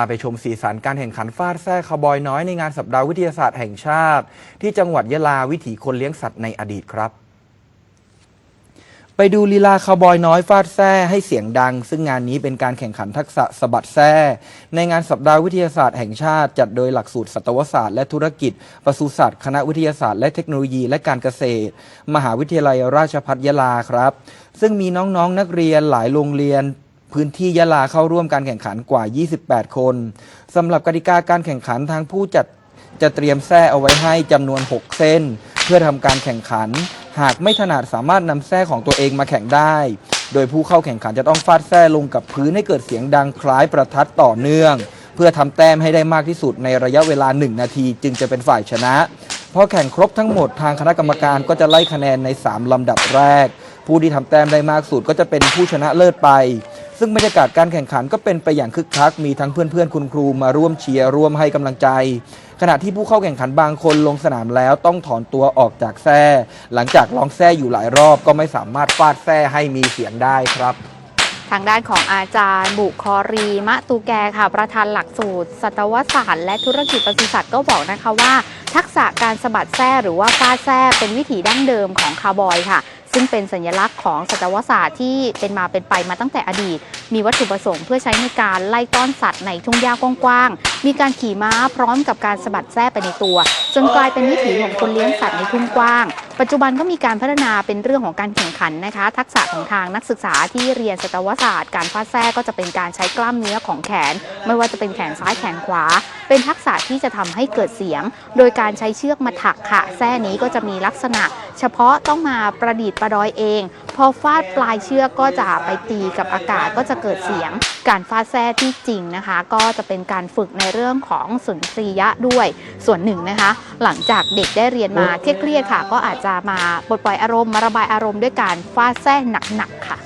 าไปชมสีสันการแข่งขันฟาดแซ่คาบอยน้อยในงานสัปดาห์วิทยาศาสตร์แห่งชาติ ที่จังหวัดยะลาวิถีคนเลี้ยงสัตว์ในอดีตครับ ไปดูลีลาคาบอยน้อยฟาดแซ่ให้เสียงดัง ซึ่งงานนี้เป็นการแข่งขันทักษะสะบัดแซ่ในงานสัปดาห์วิทยาศาสตร์แห่งชาติ จัดโดยหลักสูตรสัตวศาสตร์และธุรกิจปศุสัตว์คณะวิทยาศาสตร์และเทคโนโลยีและการเกษตร มหาวิทยาลัยราชภัฏยะลาครับ ซึ่งมีน้องๆนนักเรียนหลายโรงเรียน พื้นที่ยะลาเข้าร่วมการแข่งขันกว่า 28 คนสำหรับกติกาการแข่งขันทางผู้จัดจะเตรียมแส้เอาไว้ให้จำนวน 6 เส้น เพื่อทำการแข่งขัน หากไม่ถนัดสามารถนำแส้ของตัวเองมาแข่งได้ โดยผู้เข้าแข่งขันจะต้องฟาดแส้ลงกับพื้นให้เกิดเสียงดังคล้ายประทัดต่อเนื่อง เพื่อทำแต้มให้ได้มากที่สุดในระยะเวลา 1 นาที จึงจะเป็นฝ่ายชนะพอแข่งครบทั้งหมดทางคณะกรรมการก็จะไล่คะแนนใน 3 ลำดับแรก ผู้ที่ทำแต้มได้มากสุดก็จะเป็นผู้ชนะเลิศไป ซึ่งบรรยากาศการแข่งขันก็เป็นไปอย่างคึกคัก มีทั้งเพื่อนๆ คุณครูมาร่วมเชียร์ร่วมให้กำลังใจ ขณะที่ผู้เข้าแข่งขันบางคนลงสนามแล้วต้องถอนตัวออกจากแส้หลังจากลองแส้อยู่หลายรอบก็ไม่สามารถฟาดแส้ให้มีเสียงได้ครับทางด้านของอาจารย์ บุคอรีมะตูแกค่ะ ประธานหลักสูตร สัตวศาสตร์และธุรกิจปศุสัตว์ก็บอกนะคะว่า ทักษะการสะบัดแส้หรือว่าฟาดแส้เป็นวิถีดั้งเดิมของคาวบอยค่ะ ซึ่งเป็นสัญลักษณ์ของสัตวศาสตร์ที่เป็นมาเป็นไปมาตั้งแต่อดีต มีวัตถุประสงค์เพื่อใช้ในการไล่ต้อนสัตว์ในทุ่งหญ้ากว้างๆ มีการขี่ม้าพร้อมกับการสะบัดแส้ไปในตัว จนกลายเป็นวิถีของคนเลี้ยงสัตว์ในทุ่งกว้าง ปัจจุบันก็มีการพัฒนาเป็นเรื่องของการแข่งขันนะคะ ทักษะของทางนักศึกษาที่เรียนสัตวศาสตร์ การฟาดแส้ก็จะเป็นการใช้กล้ามเนื้อของแขน ไม่ว่าจะเป็นแขนซ้ายแขนขวาเป็นทักษะที่จะทำให้เกิดเสียง โดยการใช้เชือกมาถักค่ะแส้นี้ก็จะมีลักษณะ เฉพาะต้องมาประดิษฐ์ประดอยเอง พอฟาดปลายเชือกก็จะไปตีกับอากาศก็จะเกิดเสียง การฟาดแส้ที่จริงนะคะ ก็จะเป็นการฝึกในเรื่องของสุนทรียะด้วย ส่วนหนึ่งนะคะ หลังจากเด็กได้เรียนมาเครียดๆค่ะ ก็อาจจะมาปลดปล่อยอารมณ์มาระบายอารมณ์ด้วยการฟาดแส้หนักๆค่ะ